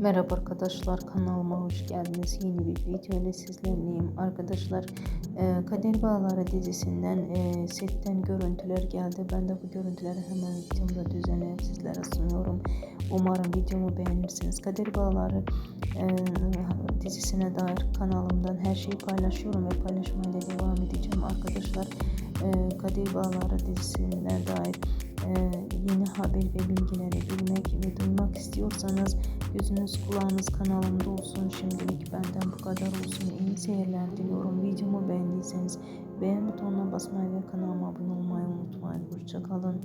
Merhaba arkadaşlar kanalıma hoş geldiniz. Yeni bir video ile sizlerleyim. Arkadaşlar e, Kader Bağları dizisinden e, setten görüntüler geldi. Ben de bu görüntüleri hemen videomda düzenleyip sizlere sunuyorum. Umarım videomu beğenirsiniz. Kader Bağları e, dizisine dair kanalımdan her şeyi paylaşıyorum ve paylaşmaya devam edeceğim. Arkadaşlar Kader Bağları dizisine dair yeni haber ve bilgileri bilmek ve duymak istiyorsanız gözünüz kulağınız kanalımda olsun. Şimdilik benden bu kadar olsun. İyi seyirler diliyorum. Videomu beğendiyseniz beğen butonuna basmayı ve kanalıma abone olmayı unutmayın. Hoşçakalın.